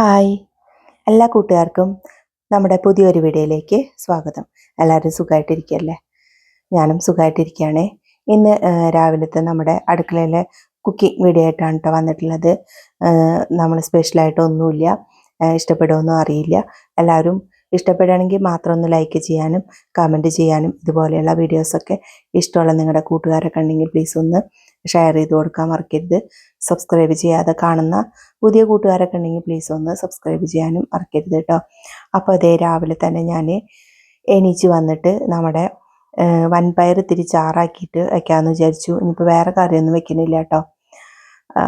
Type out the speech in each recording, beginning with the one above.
Hi എല്ലാ കൂട്ടുകാർക്കും നമ്മുടെ പുതിയൊരു വീഡിയോയിലേക്ക് സ്വാഗതം. എല്ലാവരും സുഖമായിട്ടിരിക്കുകയല്ലേ ഞാനും സുഖമായിട്ടിരിക്കുകയാണേ ഇന്ന് രാവിലത്തെ നമ്മുടെ അടുക്കളയിലെ കുക്കിംഗ് വീഡിയോ ആയിട്ടാണ് കേട്ടോ വന്നിട്ടുള്ളത്. നമ്മൾ സ്പെഷ്യലായിട്ടൊന്നുമില്ല ഇഷ്ടപ്പെടുമെന്നും അറിയില്ല. എല്ലാവരും ഇഷ്ടപ്പെടുകയാണെങ്കിൽ മാത്രം ഒന്ന് ലൈക്ക് ചെയ്യാനും കമന്റ് ചെയ്യാനും ഇതുപോലെയുള്ള വീഡിയോസൊക്കെ ഇഷ്ടമുള്ള നിങ്ങളുടെ കൂട്ടുകാരൊക്കെ ഉണ്ടെങ്കിൽ പ്ലീസ് ഒന്ന് ഷെയർ ചെയ്ത് കൊടുക്കാൻ മറക്കരുത്. സബ്സ്ക്രൈബ് ചെയ്യാതെ കാണുന്ന പുതിയ കൂട്ടുകാരൊക്കെ ഉണ്ടെങ്കിൽ പ്ലീസ് ഒന്ന് സബ്സ്ക്രൈബ് ചെയ്യാനും മറക്കരുത് കേട്ടോ. അപ്പോൾ അതേ രാവിലെ തന്നെ ഞാൻ എണീച്ച് വന്നിട്ട് നമ്മുടെ വൻപയർ ഇത്തിരി ചാറാക്കിയിട്ട് വെക്കാമെന്ന് വിചാരിച്ചു. ഇനിയിപ്പോൾ വേറെ കറിയൊന്നും വെക്കുന്നില്ല കേട്ടോ.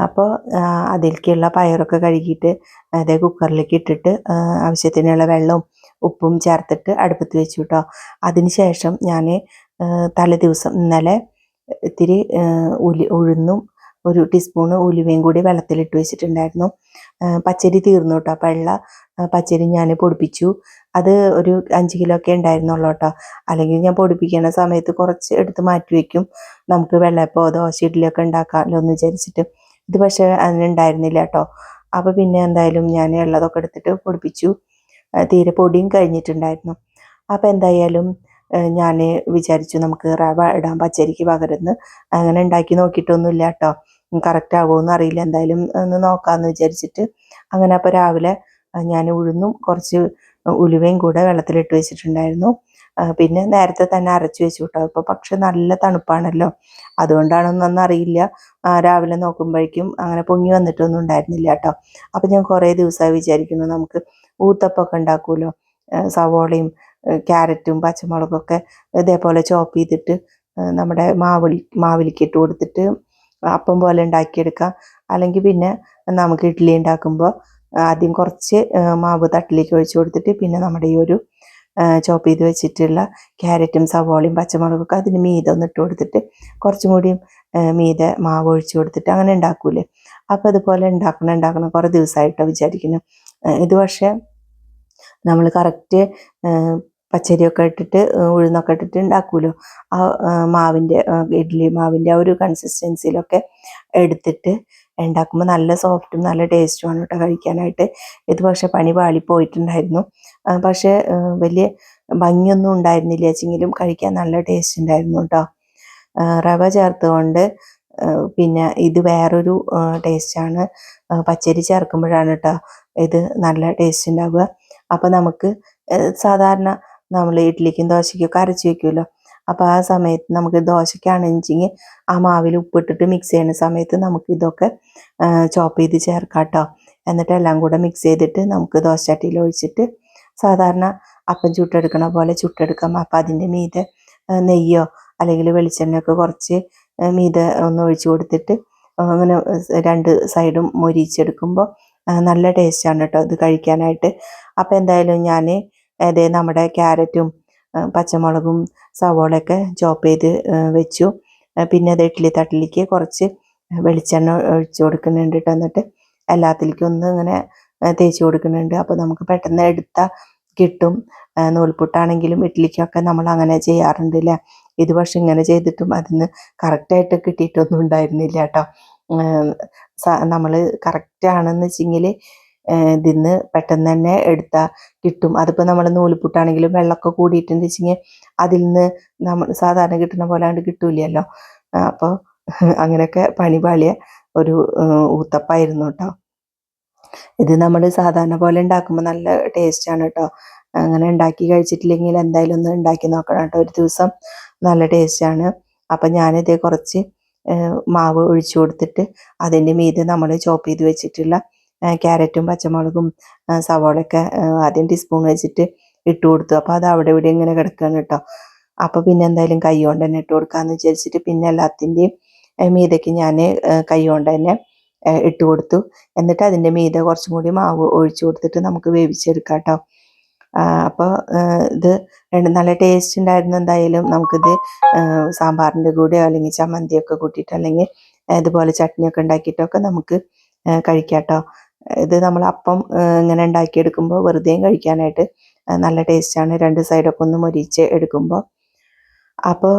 അപ്പോൾ അതിലേക്കുള്ള പയറൊക്കെ കഴുകിയിട്ട് അതേ കുക്കറിലേക്ക് ഇട്ടിട്ട് ആവശ്യത്തിനുള്ള വെള്ളവും ഉപ്പും ചേർത്തിട്ട് അടുപ്പത്ത് വെച്ചു കേട്ടോ. അതിന് ശേഷം ഞാൻ തലേ ദിവസം ഇന്നലെ ഇത്തിരി ഉലി ഉഴുന്നും ഒരു ടീസ്പൂണ് ഉലുവയും കൂടി വെള്ളത്തിലിട്ട് വെച്ചിട്ടുണ്ടായിരുന്നു. പച്ചരി തീർന്നു കേട്ടോ അപ്പോൾ ഉള്ള പച്ചരി ഞാൻ പൊടിപ്പിച്ചു. അത് ഒരു അഞ്ച് കിലോ ഒക്കെ ഉണ്ടായിരുന്നുള്ളൂ കേട്ടോ അല്ലെങ്കിൽ ഞാൻ പൊടിപ്പിക്കുന്ന സമയത്ത് കുറച്ച് എടുത്ത് മാറ്റി വയ്ക്കും നമുക്ക് വെള്ളപ്പോ ദോശ ഇഡ്ഡലിയൊക്കെ ഉണ്ടാക്കാമല്ലോ എന്ന് വിചാരിച്ചിട്ട്. ഇത് പക്ഷേ അതിനുണ്ടായിരുന്നില്ല കേട്ടോ അപ്പോൾ പിന്നെ എന്തായാലും ഞാൻ ഉള്ളതൊക്കെ എടുത്തിട്ട് പൊടിപ്പിച്ചു. തീരെ പൊടിയും കഴിഞ്ഞിട്ടുണ്ടായിരുന്നു. അപ്പോൾ എന്തായാലും ഞാൻ വിചാരിച്ചു നമുക്ക് റവ ഇടാൻ പച്ചരിക്ക് പകരുന്ന്. അങ്ങനെ ഉണ്ടാക്കി നോക്കിയിട്ടൊന്നുമില്ല കേട്ടോ കറക്റ്റ് ആകുമോയെന്ന് അറിയില്ല. എന്തായാലും ഒന്ന് നോക്കാമെന്ന് വിചാരിച്ചിട്ട് അങ്ങനെ അപ്പോൾ രാവിലെ ഞാൻ ഉഴുന്നും കുറച്ച് ഉലുവയും കൂടെ വെള്ളത്തിലിട്ട് വെച്ചിട്ടുണ്ടായിരുന്നു. പിന്നെ നേരത്തെ തന്നെ അരച്ച് വെച്ചു കേട്ടോ ഇപ്പോൾ പക്ഷെ നല്ല തണുപ്പാണല്ലോ. അതുകൊണ്ടാണെന്നൊന്നും അറിയില്ല. രാവിലെ നോക്കുമ്പോഴേക്കും അങ്ങനെ പൊങ്ങി വന്നിട്ടൊന്നും ഉണ്ടായിരുന്നില്ല കേട്ടോ അപ്പം ഞാൻ കുറേ ദിവസമായി വിചാരിക്കുന്നു നമുക്ക് ഊത്തപ്പൊക്കെ ഉണ്ടാക്കുമല്ലോ. സവോളയും ക്യാരറ്റും പച്ചമുളകൊക്കെ ഇതേപോലെ ചോപ്പ് ചെയ്തിട്ട് നമ്മുടെ മാവിൽ മാവിലേക്ക് ഇട്ട് കൊടുത്തിട്ട് അപ്പം പോലെ ഉണ്ടാക്കിയെടുക്കാം. അല്ലെങ്കിൽ പിന്നെ നമുക്ക് ഇഡ്ഡലി ഉണ്ടാക്കുമ്പോൾ ആദ്യം കുറച്ച് മാവ് തട്ടിലേക്ക് ഒഴിച്ചു കൊടുത്തിട്ട് പിന്നെ നമ്മുടെ ഈ ഒരു ചോപ്പ് ചെയ്ത് വെച്ചിട്ടുള്ള ക്യാരറ്റും സവോളയും പച്ചമുളകൊക്കെ അതിന് മീതെ ഒന്ന് ഇട്ട് കൊടുത്തിട്ട് കുറച്ചും കൂടിയും മീത മാവ് ഒഴിച്ചു കൊടുത്തിട്ട് അങ്ങനെ ഉണ്ടാക്കൂലേ. അപ്പോൾ അതുപോലെ ഉണ്ടാക്കണം ഉണ്ടാക്കണം. കുറേ ദിവസമായിട്ടോ വിചാരിക്കുന്നു. ഇത് പക്ഷേ നമ്മൾ കറക്റ്റ് പച്ചരിയൊക്കെ ഇട്ടിട്ട് ഉഴുന്നൊക്കെ ഇട്ടിട്ട് ഉണ്ടാക്കുമല്ലോ ആ മാവിന്റെ ഇഡ്ഡലി മാവിന്റെ ആ ഒരു കൺസിസ്റ്റൻസിയിലൊക്കെ എടുത്തിട്ട് ഉണ്ടാക്കുമ്പോൾ നല്ല സോഫ്റ്റും നല്ല ടേസ്റ്റുമാണ് കേട്ടോ കഴിക്കാനായിട്ട്. ഇത് പക്ഷേ പണി പാളിപ്പോയിട്ടുണ്ടായിരുന്നു പക്ഷേ വലിയ ഭംഗിയൊന്നും ഉണ്ടായിരുന്നില്ല വെച്ചെങ്കിലും കഴിക്കാൻ നല്ല ടേസ്റ്റ് ഉണ്ടായിരുന്നു കേട്ടോ റവ ചേർത്തുകൊണ്ട് പിന്നെ ഇത് വേറൊരു ടേസ്റ്റാണ് പച്ചരി ചേർക്കുമ്പോഴാണ് കേട്ടോ ഇത് നല്ല ടേസ്റ്റ് ഉണ്ടാവുക അപ്പോൾ നമുക്ക് സാധാരണ നമ്മൾ ഇഡ്ഡലിക്കും ദോശയ്ക്കും അരച്ച് വെക്കുമല്ലോ അപ്പോൾ ആ സമയത്ത് നമുക്ക് ദോശയ്ക്കാണെന്നുവെച്ചെങ്കിൽ ആ മാവിൽ ഉപ്പിട്ടിട്ട് മിക്സ് ചെയ്യുന്ന സമയത്ത് നമുക്ക് ഇതൊക്കെ ചോപ്പ് ചെയ്ത് ചേർക്കാം കേട്ടോ എന്നിട്ട് എല്ലാം കൂടെ മിക്സ് ചെയ്തിട്ട് നമുക്ക് ദോശച്ചട്ടിയിൽ ഒഴിച്ചിട്ട് സാധാരണ അപ്പം ചുട്ടെടുക്കണ പോലെ ചുട്ടെടുക്കാം. അപ്പം അതിന്റെ മീതെ നെയ്യോ അല്ലെങ്കിൽ വെളിച്ചെണ്ണയൊക്കെ കുറച്ച് മീതെ ഒന്ന് ഒഴിച്ചു കൊടുത്തിട്ട് അങ്ങനെ രണ്ട് സൈഡും മൊരിച്ചെടുക്കുമ്പോൾ നല്ല ടേസ്റ്റാണ് കേട്ടോ ഇത് കഴിക്കാനായിട്ട്. അപ്പോൾ എന്തായാലും ഞാൻ അതേ നമ്മുടെ ക്യാരറ്റും പച്ചമുളകും സവോളയൊക്കെ ചോപ്പ് ചെയ്ത് വെച്ചു. പിന്നെ അത് ഇഡ്ഡലി തട്ടിലേക്ക് കുറച്ച് വെളിച്ചെണ്ണ ഒഴിച്ച് കൊടുക്കുന്നുണ്ട് എന്നിട്ട്. എല്ലാത്തിലേക്കും ഒന്ന് ഇങ്ങനെ തേച്ച് കൊടുക്കുന്നുണ്ട്. അപ്പോൾ നമുക്ക് പെട്ടെന്ന് എടുത്താൽ കിട്ടും. നൂൽപുട്ടാണെങ്കിലും ഇഡ്ഡലിക്കൊക്കെ നമ്മൾ അങ്ങനെ ചെയ്യാറുണ്ട് അല്ലേ ഇത് പക്ഷെ ഇങ്ങനെ ചെയ്തിട്ടും അതിന് കറക്റ്റായിട്ട് കിട്ടിയിട്ടൊന്നും ഉണ്ടായിരുന്നില്ല കേട്ടോ നമ്മൾ കറക്റ്റ് ആണെന്ന് വെച്ചെങ്കിൽ ഇതിന്ന് പെട്ടെന്ന് തന്നെ എടുത്താൽ കിട്ടും. അതിപ്പോൾ നമ്മൾ നൂൽപുട്ടാണെങ്കിലും വെള്ളമൊക്കെ കൂടിയിട്ടുണ്ട് വെച്ചെങ്കിൽ അതിൽ നിന്ന് നമ്മൾ സാധാരണ കിട്ടുന്ന പോലെ അങ്ങോട്ട് കിട്ടൂലല്ലോ അപ്പോൾ അങ്ങനെയൊക്കെ പണി പാളിയ ഒരു ഊത്തപ്പായിരുന്നു കേട്ടോ ഇത് നമ്മൾ സാധാരണ പോലെ ഉണ്ടാക്കുമ്പോൾ നല്ല ടേസ്റ്റാണ് കേട്ടോ അങ്ങനെ ഉണ്ടാക്കി കഴിച്ചിട്ടില്ലെങ്കിൽ എന്തായാലും ഒന്ന് ഉണ്ടാക്കി നോക്കണം കേട്ടോ ഒരു ദിവസം നല്ല ടേസ്റ്റാണ് അപ്പം ഞാനിതേ കുറച്ച് മാവ് ഒഴിച്ചു കൊടുത്തിട്ട് അതിന്റെ മീതെ നമ്മൾ ചോപ്പ് ചെയ്ത് വെച്ചിട്ടുള്ള ക്യാരറ്റും പച്ചമുളകും സവാളൊക്കെ ആദ്യം ടീസ്പൂൺ വെച്ചിട്ട് ഇട്ട് കൊടുത്തു. അപ്പോൾ അത് അവിടെ ഇവിടെ ഇങ്ങനെ കിടക്കുകയാണ് കേട്ടോ. അപ്പോൾ പിന്നെ എന്തായാലും കൈ കൊണ്ട് തന്നെ ഇട്ട് കൊടുക്കാമെന്ന് വിചാരിച്ചിട്ട് പിന്നെ എല്ലാത്തിന്റെയും മീതയ്ക്ക് ഞാൻ കൈ കൊണ്ട് തന്നെ ഇട്ട് കൊടുത്തു. എന്നിട്ട് അതിന്റെ മീത കുറച്ചും കൂടി മാവ് ഒഴിച്ചു കൊടുത്തിട്ട് നമുക്ക് വേവിച്ചെടുക്കാം കേട്ടോ. അപ്പോൾ ഇത് നല്ല ടേസ്റ്റ് ഉണ്ടായിരുന്നു. എന്തായാലും നമുക്കിത് സാമ്പാറിന്റെ കൂടെയോ അല്ലെങ്കിൽ ചമ്മന്തിയൊക്കെ കൂട്ടിയിട്ട് അല്ലെങ്കിൽ ഇതുപോലെ ചട്നിയൊക്കെ ഉണ്ടാക്കിയിട്ടൊക്കെ നമുക്ക് കഴിക്കാം കേട്ടോ. ഇത് നമ്മൾ അപ്പം ഇങ്ങനെ ഉണ്ടാക്കിയെടുക്കുമ്പോൾ വെറുതെ കഴിക്കാനായിട്ട് നല്ല ടേസ്റ്റാണ് രണ്ട് സൈഡൊക്കെ ഒന്ന് മൊരിച്ച് എടുക്കുമ്പോൾ അപ്പോൾ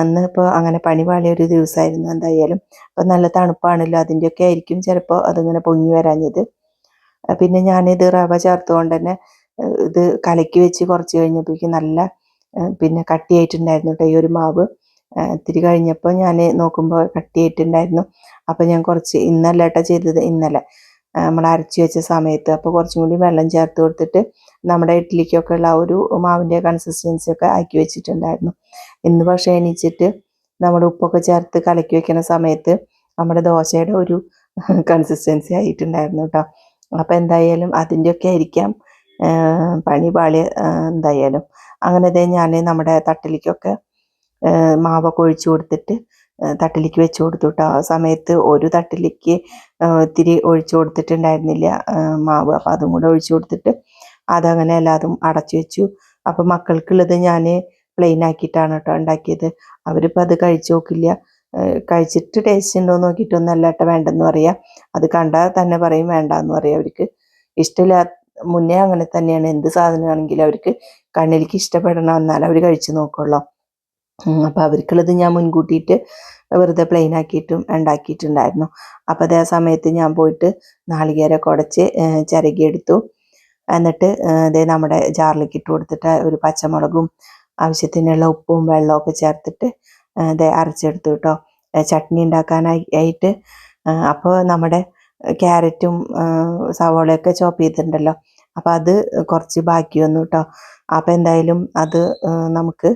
അന്ന് ഇപ്പോൾ അങ്ങനെ പണി പാളിയ ഒരു ദിവസമായിരുന്നു എന്തായാലും. അപ്പോൾ നല്ല തണുപ്പാണല്ലോ അതിന്റെയൊക്കെ ആയിരിക്കും ചിലപ്പോൾ അതിങ്ങനെ പൊങ്ങി വരാഞ്ഞത്. പിന്നെ ഞാനിത് റവ ചേർത്തുകൊണ്ട് തന്നെ ഇത് കലക്കി വെച്ച് കുറച്ച് കഴിഞ്ഞപ്പോഴേക്കും നല്ല പിന്നെ കട്ടിയായിട്ടുണ്ടായിരുന്നു കേട്ടോ ഈ ഒരു മാവ്. ഇത്തിരി കഴിഞ്ഞപ്പോൾ ഞാൻ നോക്കുമ്പോൾ കട്ടിയായിട്ടുണ്ടായിരുന്നു. അപ്പോൾ ഞാൻ കുറച്ച് ഇന്നലെ കേട്ടോ ചെയ്തത് ഇന്നലെ. നമ്മൾ അരച്ച് വെച്ച സമയത്ത് അപ്പോൾ കുറച്ചും കൂടി വെള്ളം ചേർത്ത് കൊടുത്തിട്ട് നമ്മുടെ ഇഡ്ഡലിക്കൊക്കെ ഉള്ള ഒരു മാവിന്റെ കൺസിസ്റ്റൻസി ഒക്കെ ആക്കി വെച്ചിട്ടുണ്ടായിരുന്നു. ഇന്ന് പക്ഷേ എണീച്ചിട്ട് നമ്മുടെ ഉപ്പൊക്കെ ചേർത്ത് കലക്കി വെക്കുന്ന സമയത്ത് നമ്മുടെ ദോശയുടെ ഒരു കൺസിസ്റ്റൻസി ആയിട്ടുണ്ടായിരുന്നു കേട്ടോ അപ്പോൾ എന്തായാലും അതിന്റെയൊക്കെ ആയിരിക്കാം. പണി പാളി എന്തായാലും. അങ്ങനെ ഞാൻ നമ്മുടെ തട്ടിലേക്കൊക്കെ മാവൊക്കെ ഒഴിച്ചു കൊടുത്തിട്ട് തട്ടിലേക്ക് വെച്ച് കൊടുത്തു കേട്ടോ ആ സമയത്ത് ഒരു തട്ടിലേക്ക് ഇത്തിരി ഒഴിച്ചു കൊടുത്തിട്ടുണ്ടായിരുന്നില്ല മാവ്. അപ്പോൾ അതും കൂടെ ഒഴിച്ചു കൊടുത്തിട്ട് അതങ്ങനെ എല്ലാതും അടച്ചു വെച്ചു. അപ്പോൾ മക്കൾക്കുള്ളത് ഞാൻ പ്ലെയിൻ ആക്കിയിട്ടാണ് കേട്ടോ ഉണ്ടാക്കിയത്. അവരിപ്പോൾ അത് കഴിച്ചു നോക്കില്ല. കഴിച്ചിട്ട് ടേസ്റ്റ് ഉണ്ടോ നോക്കിയിട്ടൊന്നും അല്ല കേട്ടോ വേണ്ടെന്ന് പറയാം. അത് കണ്ടാൽ തന്നെ പറയും വേണ്ടെന്ന് പറയും അവർക്ക്. ഇഷ്ടമില്ല മുന്നേ അങ്ങനെ തന്നെയാണ്. എന്ത് സാധനമാണെങ്കിലും അവർക്ക് കണ്ണിലേക്ക് ഇഷ്ടപ്പെടണം. എന്നാൽ അവർ കഴിച്ചു നോക്കുള്ളൂ. അപ്പോൾ അവർക്കുള്ളത് ഞാൻ മുൻകൂട്ടിയിട്ട് വെറുതെ പ്ലെയിൻ ആക്കിയിട്ടും ഉണ്ടാക്കിയിട്ടുണ്ടായിരുന്നു അപ്പോൾ അതേ സമയത്ത് ഞാൻ പോയിട്ട് നാളികേര ഉടച്ച് ഏഹ്, ചിരകിയെടുത്തു. എന്നിട്ട് അതേ നമ്മുടെ ജാറിലേക്ക് ഇട്ട് കൊടുത്തിട്ട് ഒരു പച്ചമുളകും ആവശ്യത്തിനുള്ള ഉപ്പും വെള്ളമൊക്കെ ചേർത്തിട്ട് അതേ അരച്ചെടുത്തു കേട്ടോ ചട്നി ഉണ്ടാക്കാനായി ആയിട്ട് അപ്പോൾ നമ്മുടെ ക്യാരറ്റും സവോളയൊക്കെ ചോപ്പ് ചെയ്തിട്ടുണ്ടല്ലോ. അപ്പോൾ അത് കുറച്ച് ബാക്കി വന്നു കേട്ടോ അപ്പോൾ എന്തായാലും അത് നമുക്ക്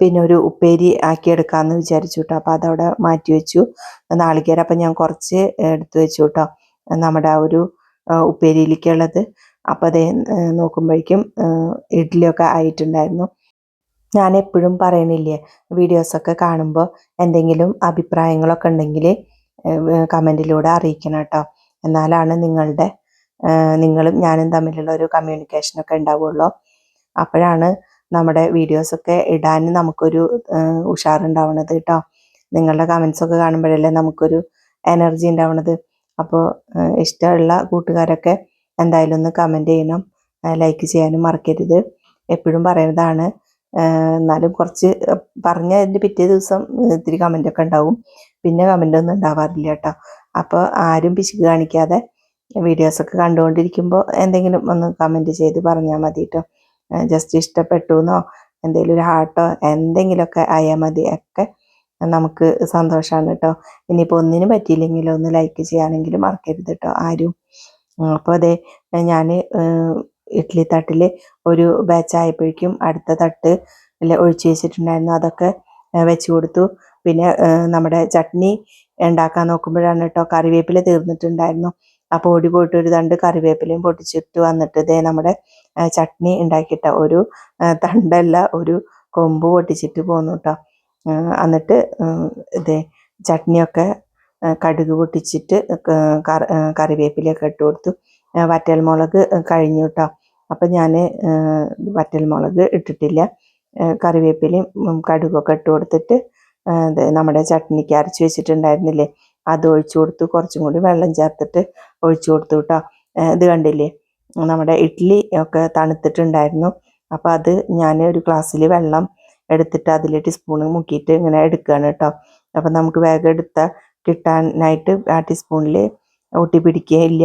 പിന്നെ ഒരു ഉപ്പേരി ആക്കിയെടുക്കാമെന്ന് വിചാരിച്ചു കേട്ടോ അപ്പോൾ അതവിടെ മാറ്റി വെച്ചു. നാളികേരം അപ്പം ഞാൻ കുറച്ച് എടുത്തു വെച്ചു കേട്ടോ നമ്മുടെ ആ ഒരു ഉപ്പേരിയിലേക്കുള്ളത്. അപ്പോൾ അതേ നോക്കുമ്പോഴേക്കും ഇഡ്ഡലിയൊക്കെ ആയിട്ടുണ്ടായിരുന്നു. ഞാൻ എപ്പോഴും പറയണില്ലേ വീഡിയോസൊക്കെ കാണുമ്പോൾ എന്തെങ്കിലും അഭിപ്രായങ്ങളൊക്കെ ഉണ്ടെങ്കിൽ കമന്റിലൂടെ അറിയിക്കണം കേട്ടോ എന്നാലാണ് നിങ്ങളുടെ നിങ്ങളും ഞാനും തമ്മിലുള്ള ഒരു കമ്മ്യൂണിക്കേഷനൊക്കെ ഉണ്ടാവുള്ളൂ. അപ്പോഴാണ് നമ്മുടെ വീഡിയോസൊക്കെ ഇടാൻ നമുക്കൊരു ഉഷാറുണ്ടാവണത് കേട്ടോ നിങ്ങളുടെ കമൻസൊക്കെ കാണുമ്പോഴല്ലേ നമുക്കൊരു എനർജി ഉണ്ടാവണത്. അപ്പോൾ ഇഷ്ടമുള്ള കൂട്ടുകാരൊക്കെ എന്തായാലും ഒന്ന് കമന്റ് ചെയ്യണം. ലൈക്ക് ചെയ്യാനും മറക്കരുത്. എപ്പോഴും പറയുന്നതാണ് എന്നാലും കുറച്ച് പറഞ്ഞ അതിന്റെ പിറ്റേ ദിവസം ഇത്തിരി കമന്റൊക്കെ ഉണ്ടാവും. പിന്നെ കമന്റൊന്നും ഉണ്ടാവാറില്ല കേട്ടോ അപ്പോൾ ആരും പിശുക്ക് കാണിക്കാതെ വീഡിയോസൊക്കെ കണ്ടുകൊണ്ടിരിക്കുമ്പോൾ എന്തെങ്കിലും ഒന്ന് കമന്റ് ചെയ്ത് പറഞ്ഞാൽ മതി കേട്ടോ ജസ്റ്റ് ഇഷ്ടപ്പെട്ടു എന്നോ എന്തെങ്കിലും ഒരു ഹാർട്ടോ എന്തെങ്കിലുമൊക്കെ ആയാൽ മതി. ഒക്കെ നമുക്ക് സന്തോഷമാണ് കേട്ടോ ഇനിയിപ്പോൾ ഒന്നിനും പറ്റിയില്ലെങ്കിലും ഒന്ന് ലൈക്ക് ചെയ്യാനെങ്കിലും മറക്കരുത് കേട്ടോ ആരും. അപ്പോൾ അതെ ഞാൻ ഇഡ്ഡലി തട്ടിൽ ഒരു ബാച്ച് ആയപ്പോഴേക്കും അടുത്ത തട്ട് ഒഴിച്ചു വെച്ചിട്ടുണ്ടായിരുന്നു. അതൊക്കെ വെച്ച് കൊടുത്തു. പിന്നെ നമ്മുടെ ചട്നി ഉണ്ടാക്കാൻ നോക്കുമ്പോഴാണ് കേട്ടോ കറിവേപ്പില തീർന്നിട്ടുണ്ടായിരുന്നു. അപ്പോൾ ഓടി പോയിട്ട് ഒരു തണ്ട് കറിവേപ്പിലയും പൊട്ടിച്ചിട്ട് വന്നിട്ട് ഇതേ നമ്മുടെ ചട്നി ഉണ്ടാക്കിയിട്ട ഒരു തണ്ടല്ല ഒരു കൊമ്പ് പൊട്ടിച്ചിട്ട് പോന്നു കേട്ടോ എന്നിട്ട് ഇത് ചട്നിയൊക്കെ കടുക് പൊട്ടിച്ചിട്ട് കറിവേപ്പിലയൊക്കെ ഇട്ട് കൊടുത്തു. വറ്റൽ വറ്റൽമുളക് കഴിഞ്ഞു കേട്ടോ അപ്പം ഞാൻ വറ്റൽമുളക് ഇട്ടിട്ടില്ല. കറിവേപ്പിലയും കടുകൊക്കെ ഇട്ട് കൊടുത്തിട്ട് നമ്മുടെ ചട്നിക്ക് അരച്ച് വെച്ചിട്ടുണ്ടായിരുന്നില്ലേ? അത് ഒഴിച്ചു കൊടുത്തു. കുറച്ചും കൂടി വെള്ളം ചേർത്തിട്ട് ഒഴിച്ചു കൊടുത്തു കേട്ടോ ഇത് കണ്ടില്ലേ? നമ്മുടെ ഇഡ്ഡലി ഒക്കെ തണുത്തിട്ടുണ്ടായിരുന്നു. അപ്പോൾ അത് ഞാൻ ഒരു ഗ്ലാസ്സിൽ വെള്ളം എടുത്തിട്ട് അതിൽ ടീസ്പൂൺ മുക്കിയിട്ട് ഇങ്ങനെ എടുക്കുകയാണ് കേട്ടോ. അപ്പം നമുക്ക് വേഗം എടുത്ത കിട്ടാനായിട്ട് ആ ടീസ്പൂണിൽ ഒട്ടി പിടിക്കുകയില്ല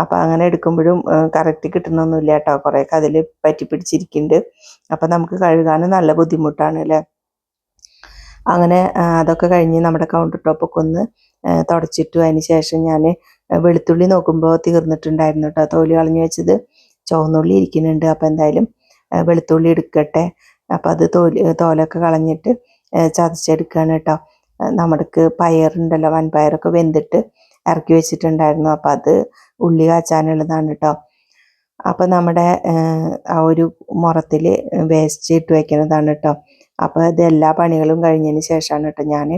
അപ്പം അങ്ങനെ എടുക്കുമ്പോഴും കറക്റ്റ് കിട്ടണമൊന്നുമില്ല കേട്ടോ. കുറേയൊക്കെ അതിൽ പറ്റി പിടിച്ചിരിക്കുന്നുണ്ട്. അപ്പം നമുക്ക് കഴുകാനും നല്ല ബുദ്ധിമുട്ടാണ് അല്ലേ? അങ്ങനെ അതൊക്കെ കഴിഞ്ഞ് നമ്മുടെ കൗണ്ടർ ടോപ്പൊക്കെ ഒന്ന് തുടച്ചിട്ടു. അതിന് ശേഷം ഞാൻ വെളുത്തുള്ളി നോക്കുമ്പോൾ തീർന്നിട്ടുണ്ടായിരുന്നു കേട്ടോ തോലി കളഞ്ഞു വെച്ചത് ചുവന്നുള്ളി ഇരിക്കുന്നുണ്ട്. അപ്പോൾ എന്തായാലും വെളുത്തുള്ളി എടുക്കട്ടെ. അപ്പം അത് തോൽ തോലൊക്കെ കളഞ്ഞിട്ട് ചതച്ചെടുക്കുകയാണ് കേട്ടോ നമ്മൾക്ക് പയറുണ്ടല്ലോ വൻപയറൊക്കെ വെന്തിട്ട് ഇറക്കി വെച്ചിട്ടുണ്ടായിരുന്നു. അപ്പം അത് ഉള്ളി കാച്ചാനുള്ളതാണ് കേട്ടോ അപ്പം നമ്മുടെ ആ, ഒരു മുറത്തിൽ വേസ്റ്റ് ഇട്ട് വയ്ക്കുന്നതാണ് കേട്ടോ അപ്പോൾ ഇത് എല്ലാ പണികളും കഴിഞ്ഞതിന് ശേഷമാണ് കേട്ടോ ഞാൻ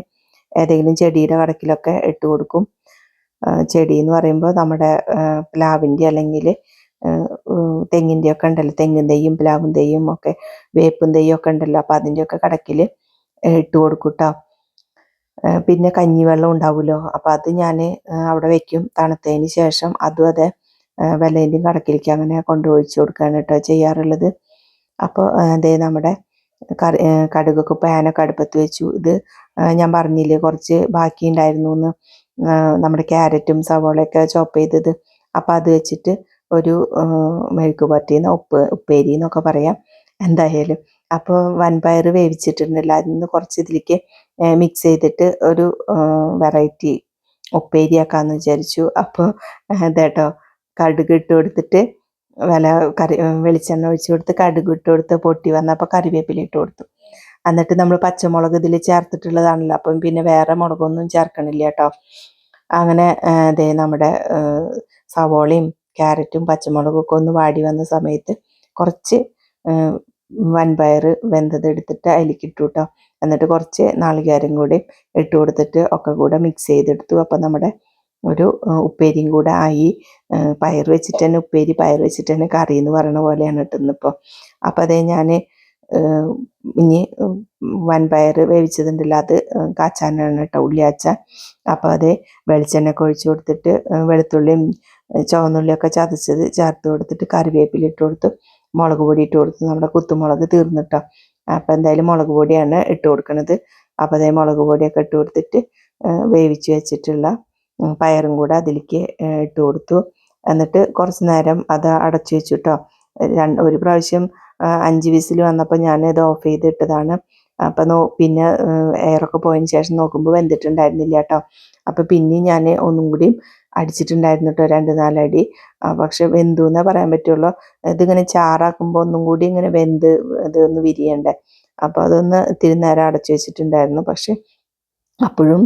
ഏതെങ്കിലും ചെടിയുടെ കടക്കിലൊക്കെ ഇട്ട് കൊടുക്കും. ചെടി എന്ന് പറയുമ്പോൾ നമ്മുടെ പ്ലാവിന്റെ അല്ലെങ്കിൽ തെങ്ങിന്റെ ഒക്കെ ഉണ്ടല്ലോ. തെങ്ങിൻ പ്ലാവിന്റെയും പ്ലാവും ഒക്കെ വേപ്പും ഒക്കെ ഉണ്ടല്ലോ. അപ്പോൾ അതിന്റെയൊക്കെ കടക്കിൽ ഇട്ട് കൊടുക്കും പിന്നെ കഞ്ഞിവെള്ളം ഉണ്ടാവുമല്ലോ അപ്പോൾ അത് ഞാൻ അവിടെ വയ്ക്കും തണുത്തതിന് ശേഷം അതും അതെ വെള്ളേന്റെയും കടക്കിലേക്ക് അങ്ങനെ കൊണ്ട് ഒഴിച്ചു കൊടുക്കുകയാണ് കേട്ടോ ചെയ്യാറുള്ളത്. അപ്പോൾ അതേ നമ്മുടെ കറി കടുകൊക്കെ പാനൊക്കെ അടുപ്പത്ത് വെച്ചു. ഇത് ഞാൻ പറഞ്ഞില്ലേ കുറച്ച് ബാക്കി ഉണ്ടായിരുന്നു എന്ന്. നമ്മുടെ ക്യാരറ്റും സവോളയൊക്കെ ചോപ്പ് ചെയ്തത്. അപ്പോൾ അത് വെച്ചിട്ട് ഒരു മെഴുക്ക് പറ്റിയെന്ന് ഉപ്പ് ഉപ്പേരി എന്നൊക്കെ പറയാം. എന്തായാലും അപ്പോൾ വൻപയർ വേവിച്ചിട്ടുണ്ടല്ലോ അതിൽ നിന്ന് കുറച്ച് ഇതിലേക്ക് മിക്സ് ചെയ്തിട്ട് ഒരു വെറൈറ്റി ഉപ്പേരിയാക്കാമെന്ന് വിചാരിച്ചു. അപ്പോൾ ഇതേട്ടോ കടുക് ഇട്ട് കൊടുത്തിട്ട് വില കറി വെളിച്ചെണ്ണ ഒഴിച്ച് കൊടുത്ത് കടുക് ഇട്ട് കൊടുത്ത് പൊട്ടി വന്നപ്പോൾ കറിവേപ്പില ഇട്ട് കൊടുത്തു. എന്നിട്ട് നമ്മൾ പച്ചമുളക് ഇതിൽ ചേർത്തിട്ടുള്ളതാണല്ലോ. അപ്പം പിന്നെ വേറെ മുളകൊന്നും ചേർക്കണില്ല കേട്ടോ. അങ്ങനെ ദേ നമ്മുടെ സവോളയും ക്യാരറ്റും പച്ചമുളകും ഒക്കെ ഒന്ന് വാടി വന്ന സമയത്ത് കുറച്ച് വൻപയർ വെന്തത് എടുത്തിട്ട് അതിലേക്ക് ഇട്ടു കേട്ടോ. എന്നിട്ട് കുറച്ച് നാളികേരം കൂടി ഇട്ട് കൊടുത്തിട്ട് ഒക്കെ കൂടെ മിക്സ് ചെയ്തെടുത്തു. അപ്പം നമ്മുടെ ഒരു ഉപ്പേരിയും കൂടെ ആയി. പയർ വെച്ചിട്ട് തന്നെ ഉപ്പേരി പയർ വെച്ചിട്ട് തന്നെ കറി എന്ന് പറയുന്ന പോലെയാണ് ഇട്ടുന്നിപ്പോൾ അപ്പോൾ അതേ ഞാൻ ഇനി വൻപയർ വേവിച്ചതുണ്ടല്ലോ അത് കാച്ചാനാണ് കേട്ടോ ഉള്ളി കാച്ചാൻ അപ്പോൾ അത് വെളിച്ചെണ്ണ ഒഴിച്ച് കൊടുത്തിട്ട് വെളുത്തുള്ളിയും ചുവന്നുള്ളിയൊക്കെ ചതച്ചത് ചേർത്ത് കൊടുത്തിട്ട് കറിവേപ്പില ഇട്ട് കൊടുത്ത്. മുളക് പൊടി ഇട്ട് കൊടുത്ത്. നമ്മുടെ കുത്തുമുളക് തീർന്നിട്ടോ അപ്പോൾ എന്തായാലും മുളക് പൊടിയാണ് ഇട്ട് കൊടുക്കുന്നത് അപ്പോൾ അതേ മുളക് പൊടിയൊക്കെ ഇട്ട് കൊടുത്തിട്ട് വേവിച്ച് വെച്ചിട്ടുള്ള പയറും കൂടെ അതിലേക്ക് ഇട്ട് കൊടുത്തു. എന്നിട്ട് കുറച്ച് നേരം അത് അടച്ചു വെച്ചു കേട്ടോ. രണ്ട് ഒരു പ്രാവശ്യം അഞ്ച് വിസിൽ വന്നപ്പോൾ ഞാൻ ഇത് ഓഫ് ചെയ്തിട്ടതാണ്. അപ്പം നോ പിന്നെ എയറൊക്കെ പോയതിന് ശേഷം നോക്കുമ്പോൾ വെന്തിട്ടുണ്ടായിരുന്നില്ല കേട്ടോ അപ്പം പിന്നെയും ഞാൻ ഒന്നും കൂടിയും അടിച്ചിട്ടുണ്ടായിരുന്നു കേട്ടോ രണ്ട് നാലടി. പക്ഷെ വെന്തു എന്നേ പറയാൻ പറ്റുള്ളൂ. ഇതിങ്ങനെ ചാറാക്കുമ്പോൾ ഒന്നും കൂടി ഇങ്ങനെ വെന്ത് ഇതൊന്ന് വിരിയണ്ടേ. അപ്പോൾ അതൊന്ന് ഇത്തിരി നേരം അടച്ചു വെച്ചിട്ടുണ്ടായിരുന്നു. പക്ഷെ അപ്പോഴും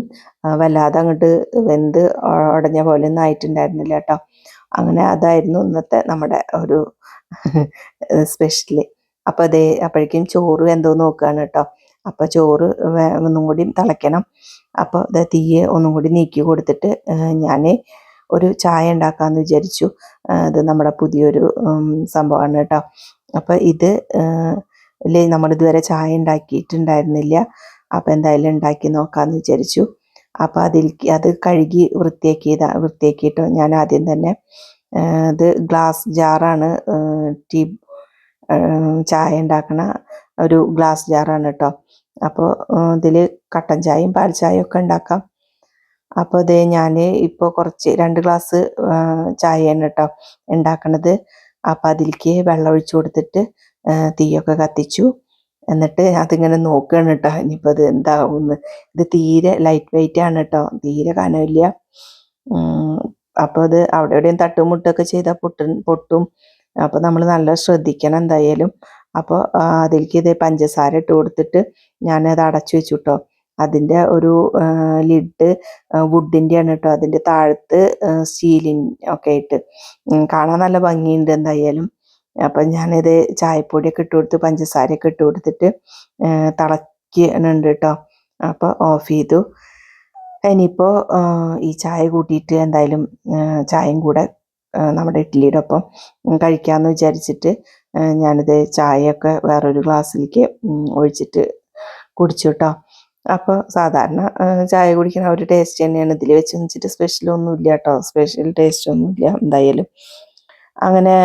വല്ലാതെ അങ്ങോട്ട് വെന്ത് ഉടഞ്ഞ പോലെ ഒന്നും ആയിട്ടുണ്ടായിരുന്നില്ല കേട്ടോ അങ്ങനെ അതായിരുന്നു ഇന്നത്തെ നമ്മുടെ ഒരു സ്പെഷ്യലി അപ്പോൾ അതേ അപ്പോഴേക്കും ചോറ് എന്തോ നോക്കുകയാണ് കേട്ടോ. അപ്പോൾ ചോറ് ഒന്നും കൂടി തിളയ്ക്കണം. അപ്പോൾ ഇത് തീയെ ഒന്നും കൂടി നീക്കി കൊടുത്തിട്ട് ഞാൻ ഒരു ചായ ഉണ്ടാക്കാമെന്ന് വിചാരിച്ചു. ഇത് നമ്മുടെ പുതിയൊരു സംഭവമാണ് കേട്ടോ. അപ്പോൾ ഇത് ഇല്ലേ നമ്മളിതുവരെ ചായ ഉണ്ടാക്കിയിട്ടുണ്ടായിരുന്നില്ല. അപ്പോൾ എന്തായാലും ഉണ്ടാക്കി നോക്കാമെന്ന് വിചാരിച്ചു. അപ്പോൾ അതിലേക്ക് അത് കഴുകി വൃത്തിയാക്കിയതാ വൃത്തിയാക്കിയിട്ട് ഞാൻ ആദ്യം തന്നെ ഇത് ഗ്ലാസ് ജാറാണ് ടീ ചായ ഉണ്ടാക്കണ ഒരു ഗ്ലാസ് ജാറാണ് കേട്ടോ അപ്പോൾ ഇതിൽ കട്ടൻ ചായയും പാൽ ചായയും ഒക്കെ ഉണ്ടാക്കാം. അപ്പോൾ ഇത് ഞാൻ ഇപ്പോൾ കുറച്ച് രണ്ട് ഗ്ലാസ് ചായയാണ് കേട്ടോ ഉണ്ടാക്കണത്. അപ്പോൾ അതിലേക്ക് വെള്ളം ഒഴിച്ചു കൊടുത്തിട്ട് തീയൊക്കെ കത്തിച്ചു. എന്നിട്ട് അതിങ്ങനെ നോക്കുകയാണ് കേട്ടോ ഇനിയിപ്പോൾ അത് എന്താവുമെന്ന് ഇത് തീരെ ലൈറ്റ് വെയിറ്റ് ആണ് കേട്ടോ തീരെ കനമില്ല അപ്പോൾ അത് അവിടെ എവിടെയും തട്ടുമുട്ടൊക്കെ ചെയ്താൽ പൊട്ടും പൊട്ടും. അപ്പോൾ നമ്മൾ നല്ല ശ്രദ്ധിക്കണം എന്തായാലും. അപ്പോൾ അതിലേക്ക് ഇത് പഞ്ചസാര ഇട്ട് കൊടുത്തിട്ട് ഞാനത് അടച്ചു വെച്ചു കേട്ടോ അതിന്റെ ഒരു ലിഡ് വുഡിന്റെയാണ് കേട്ടോ അതിന്റെ താഴത്ത് സ്റ്റീലിൻ ഒക്കെ ആയിട്ട്. കാണാൻ നല്ല ഭംഗിയുണ്ട് എന്തായാലും. അപ്പം ഞാനിത് ചായപ്പൊടിയൊക്കെ ഇട്ട് കൊടുത്ത് പഞ്ചസാരയൊക്കെ ഇട്ട് കൊടുത്തിട്ട് തിളക്കുന്നുണ്ട് കേട്ടോ അപ്പോൾ ഓഫ് ചെയ്തു. ഇനിയിപ്പോൾ ഈ ചായ കൂട്ടിയിട്ട് എന്തായാലും ചായയും കൂടെ നമ്മുടെ ഇഡ്ഡലിയുടെ ഒപ്പം കഴിക്കാമെന്ന് വിചാരിച്ചിട്ട് ഞാനിത് ചായയൊക്കെ വേറൊരു ഗ്ലാസ്സിലേക്ക് ഒഴിച്ചിട്ട് കുടിച്ചു കേട്ടോ അപ്പോൾ സാധാരണ ചായ കുടിക്കുന്ന ഒരു ടേസ്റ്റ് തന്നെയാണ്. ഇതിൽ വെച്ച് വെച്ചിട്ട് സ്പെഷ്യലൊന്നുമില്ല കേട്ടോ സ്പെഷ്യൽ ടേസ്റ്റ് ഒന്നുമില്ല എന്തായാലും. അങ്ങനെ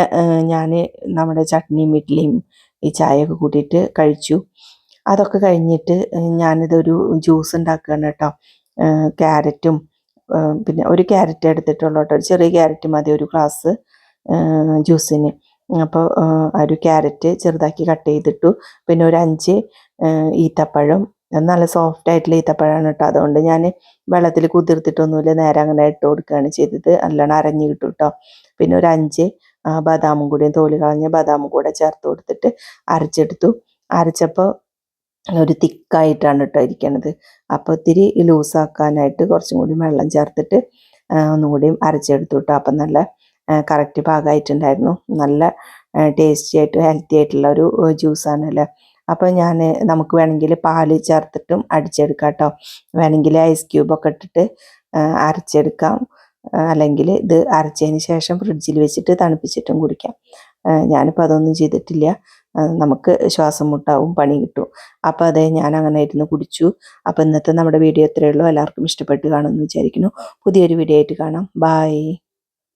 ഞാൻ നമ്മുടെ ചട്നിയും ഇഡ്ഡലിയും ഈ ചായയൊക്കെ കൂട്ടിയിട്ട് കഴിച്ചു. അതൊക്കെ കഴിഞ്ഞിട്ട് ഞാനിതൊരു ജ്യൂസ് ഉണ്ടാക്കുകയാണ് കേട്ടോ ക്യാരറ്റും പിന്നെ ഒരു ക്യാരറ്റ് എടുത്തിട്ടുള്ളൂ കേട്ടോ. ഒരു ചെറിയ ക്യാരറ്റ് മതി ഒരു ഗ്ലാസ് ജ്യൂസിന്. അപ്പോൾ ഒരു ക്യാരറ്റ് ചെറുതാക്കി കട്ട് ചെയ്തിട്ടു. പിന്നെ ഒരു അഞ്ച് ഈത്തപ്പഴം. നല്ല സോഫ്റ്റ് ആയിട്ടുള്ള ഈത്തപ്പഴമാണ് കേട്ടോ. അതുകൊണ്ട് ഞാൻ വെള്ളത്തിൽ കുതിർത്തിട്ടൊന്നുമില്ല. നേരെ അങ്ങനെ ഇട്ട് കൊടുക്കുകയാണ് ചെയ്തത്. നല്ലോണം അരഞ്ഞു കിട്ടും കേട്ടോ. പിന്നെ ഒരു അഞ്ച് ബദാമും കൂടി തോൽ കളഞ്ഞ ബദാമും കൂടെ ചേർത്ത് കൊടുത്തിട്ട് അരച്ചെടുത്തു. അരച്ചപ്പോൾ ഒരു തിക്കായിട്ടാണ് കേട്ടോ ഇരിക്കണത്. അപ്പോൾ ഇത്തിരി ലൂസാക്കാനായിട്ട് കുറച്ചും കൂടി വെള്ളം ചേർത്തിട്ട് ഒന്നും കൂടിയും അരച്ചെടുത്തു കേട്ടോ അപ്പം നല്ല കറക്റ്റ് പാകമായിട്ടുണ്ടായിരുന്നു നല്ല ടേസ്റ്റി ആയിട്ട് ഹെൽത്തി ആയിട്ടുള്ള ഒരു ജ്യൂസാണ് അല്ലേ? അപ്പോൾ ഞാൻ നമുക്ക് വേണമെങ്കിൽ പാൽ ചേർത്തിട്ടും അടിച്ചെടുക്കാം കേട്ടോ വേണമെങ്കിൽ ഐസ് ക്യൂബൊക്കെ ഇട്ടിട്ട് അരച്ചെടുക്കാം. അല്ലെങ്കിൽ ഇത് അരച്ചതിന് ശേഷം ഫ്രിഡ്ജിൽ വെച്ചിട്ട് തണുപ്പിച്ചിട്ടും കുടിക്കാം. ഞാനിപ്പോൾ അതൊന്നും ചെയ്തിട്ടില്ല. നമുക്ക് ശ്വാസം മുട്ടാവും പണി കിട്ടും. അപ്പോൾ അതേ ഞാൻ അങ്ങനെ ഇരുന്ന് കുടിച്ചു. അപ്പോൾ ഇന്നത്തെ നമ്മുടെ വീഡിയോ ഇത്രയേ ഉള്ളൂ. എല്ലാവർക്കും ഇഷ്ടപ്പെട്ട് കാണുമെന്ന് വിചാരിക്കുന്നു. പുതിയൊരു വീഡിയോ ആയിട്ട് കാണാം. ബായ്